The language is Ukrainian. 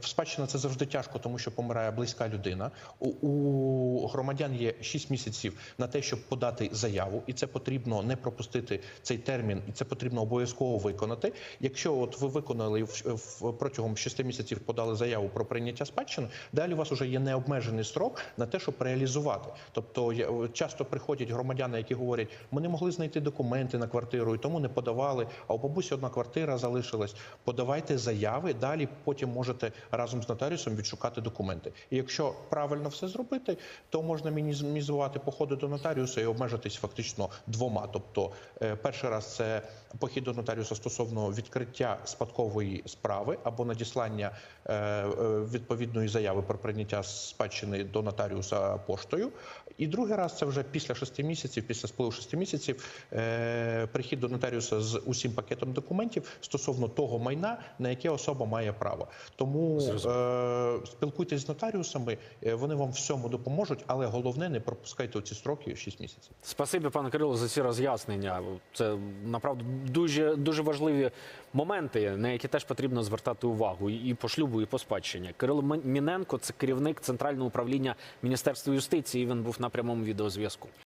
Спадщина це завжди тяжко, тому що помирає близька людина. У, у громадян є 6 місяців на те, щоб подати заяву, і це потрібно не пропустити цей термін, і це потрібно обов'язково виконати. Якщо от ви виконали в, протягом 6 місяців подали заяву про прийняття спадщини, далі у вас вже є необмежений строк на те, щоб реалізувати. Тобто я- часто приходять громадяни, які говорять, ми не могли знайти документи на квартиру і тому не подавали. А у бабусі одна квартира залишилась. Подавайте заяви. Далі потім можете разом з нотаріусом відшукати документи. І якщо правильно все зробити, то можна мінімізувати походи до нотаріуса і обмежитись фактично двома. Тобто, е, перший раз це похід до нотаріуса стосовно відкриття спадкової справи або надіслання е, е, відповідної заяви про прийняття спадщини до нотаріуса поштою. І другий раз це вже після шести місяців, після спливу шести місяців, прихід до нотаріуса з усім пакетом документів стосовно того майна, на яке особа має право. Тому е, спілкуйтесь з нотаріусами, е, вони вам всьому допоможуть, але головне не пропускайте ці строки 6 місяців. Спасибі, пане Кирило, за ці роз'яснення. Це направду дуже дуже важливі моменти, на які теж потрібно звертати увагу і по шлюбу, і по спадщині. Кирило Міненко це керівник центрального управління Міністерства юстиції. Він був на прямому відеозв'язку.